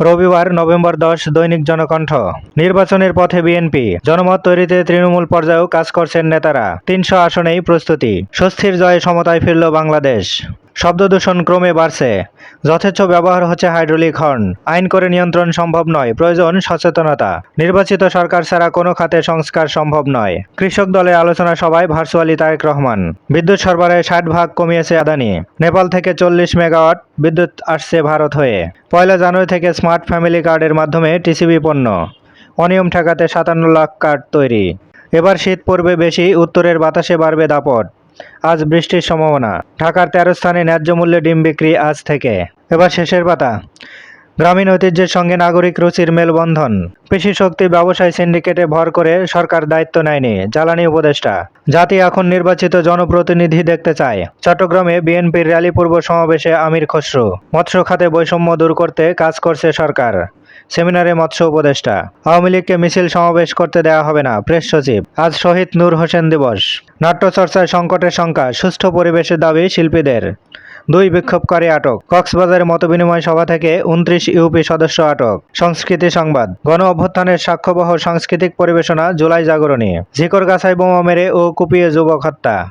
রবিবার, নভেম্বর দশ, দৈনিক জনকণ্ঠ। নির্বাচনের পথে বিএনপি। জনমত তৈরিতে তৃণমূল পর্যায়েও কাজ করছেন নেতারা। তিনশো আসনেই প্রস্তুতি। স্বস্তির জয়ে সমতায় ফিরল বাংলাদেশ। শব্দদূষণ ক্রমে বাড়ছে। যথেচ্ছ ব্যবহার হচ্ছে হাইড্রোলিক হর্ন। আইন করে নিয়ন্ত্রণ সম্ভব নয়, প্রয়োজন সচেতনতা। নির্বাচিত সরকার ছাড়া কোনো খাতে সংস্কার সম্ভব নয়। কৃষক দলের আলোচনা সভায় ভার্চুয়ালি তারেক রহমান। বিদ্যুৎ সরবরাহে ষাট ভাগ কমিয়েছে আদানি। নেপাল থেকে চল্লিশ মেগাওয়াট বিদ্যুৎ আসছে ভারত হয়ে। পয়লা জানুয়ারি থেকে স্মার্ট ফ্যামিলি কার্ডের মাধ্যমে টিসিবি পণ্য। অনিয়ম ঠেকাতে সাতান্ন লাখ কার্ড তৈরি। এবার শীত পড়বে বেশি, উত্তরের বাতাসে বাড়বে দাপট। আজ বৃষ্টির সম্ভাবনা। ঢাকার তেরো স্থানে ন্যায্য মূল্যে ডিম বিক্রি আজ থেকে। এবার শেষের পাতা। গ্রামীণ ঐতিহ্যের সঙ্গে নাগরিক রুচির মেলবন্ধন। পেশি শক্তি ব্যবসায় সিন্ডিকেটে ভর করে সরকার দায়িত্ব নেয়নি জ্বালানি উপদেষ্টা। জাতি এখন নির্বাচিত জনপ্রতিনিধি দেখতে চায়। চট্টগ্রামে বিএনপির র্যালি পূর্ব সমাবেশে আমির খসরু। মৎস্য খাতে বৈষম্য দূর করতে কাজ করছে সরকার। সেমিনারে মৎস্য উপদেষ্টা। আওয়ামী লীগকে মিছিল সমাবেশ করতে দেওয়া হবে না, প্রেস সচিব। আজ শহীদ নূর হোসেন দিবস। নাট্যচর্চায় সংকটের সংখ্যা সুষ্ঠু পরিবেশের দাবি শিল্পীদের। দুই বিক্ষোভকারী আটক। কক্সবাজারের মতবিনিময় সভা থেকে উনত্রিশ ইউপি সদস্য আটক। সংস্কৃতি সংবাদ। গণ অভ্যুত্থানের সাক্ষ্যবহ সাংস্কৃতিক পরিবেশনা জুলাই জাগরণী। ঝিকর গাছায় বোমা মেরে ও কুপিয়ে যুবক হত্যা।